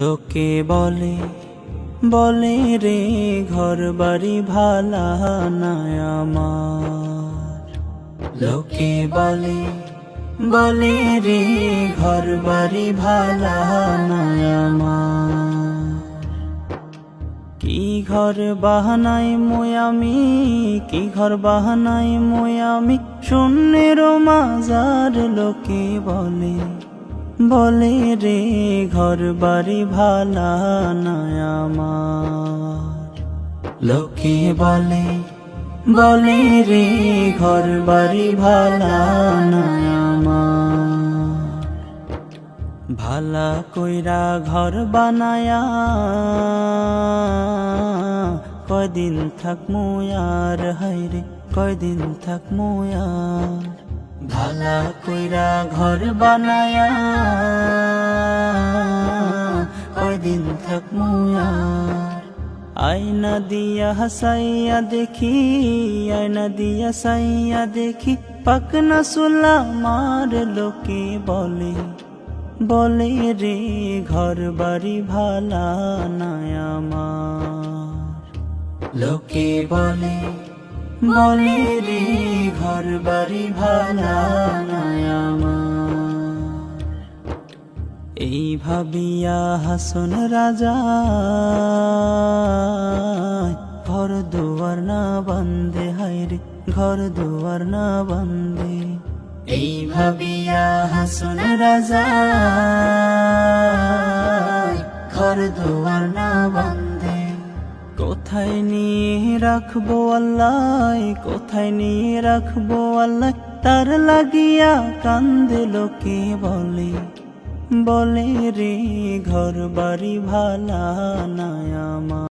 লোকে বলে বলে রে ঘর বাড়ি ভালা আমার। লোকে বলে বলে রে ঘর বাড়ি ভালা আমার। কি ঘর বাহানাই মই আমি, কি ঘর বাহানাই মই আমি, শূন্যের মাজার লোকে বলে বলে রে, ঘর বাড়ি ভালা আমার। লোকে বলে বলে রে, ঘর বাড়ি ভালা আমার। ভালা কইরা ঘর বানায়া, কয়দিন থাক মুয়ার হাইরে কয়দিন থাক মুয়ার ভালা কইরা ঘর বানায়া, কয়দিন থাক মুয়ার আয়না দিয়া হাসাইয়া দেখি, আয়না দিয়া সাইয়া দেখি, পাকনা সুলা মার লোকে বলে বলে রে ঘর বাড়ি ভালা আমার। লোকে বলে বলে রে ঘর বাড়ি ভালা এই ভাবিয়া হাসন রাজা, ঘর দুয়ার না বন্দে হাইরে ঘর দুয়ার না বন্দে এই ভাবিয়া হাসন রাজা, ঘর দুয়ার না বন্দে কোথায় নিয়ে রাখব আল্লাহ, কোথায় নিয়ে রাখব আল্লাহ? তার লাগিয়া কান্দে লোকে বলে। বলে রে ঘর বাড়ি ভালা না